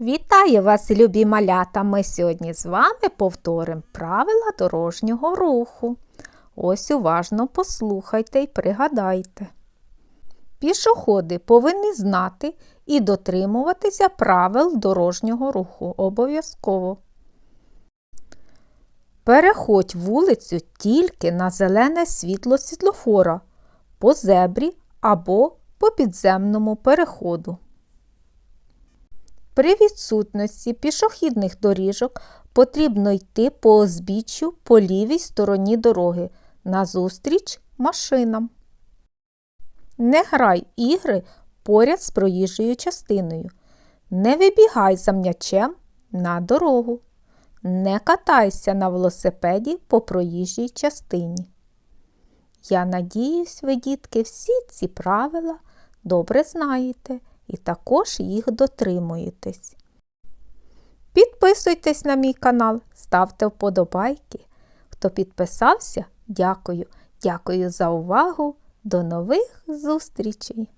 Вітаю вас, любі малята! Ми сьогодні з вами повторимо правила дорожнього руху. Ось уважно послухайте і пригадайте. Пішоходи повинні знати і дотримуватися правил дорожнього руху обов'язково. Переходь вулицю тільки на зелене світло світлофора, по зебрі або по підземному переходу. При відсутності пішохідних доріжок потрібно йти по узбіччю по лівій стороні дороги назустріч машинам. Не грай ігри поряд з проїжджою частиною. Не вибігай за м'ячем на дорогу. Не катайся на велосипеді по проїжджій частині. Я надіюсь, ви, дітки, всі ці правила добре знаєте і також їх дотримуєтесь. Підписуйтесь на мій канал, ставте вподобайки. Хто підписався, дякую. Дякую за увагу. До нових зустрічей!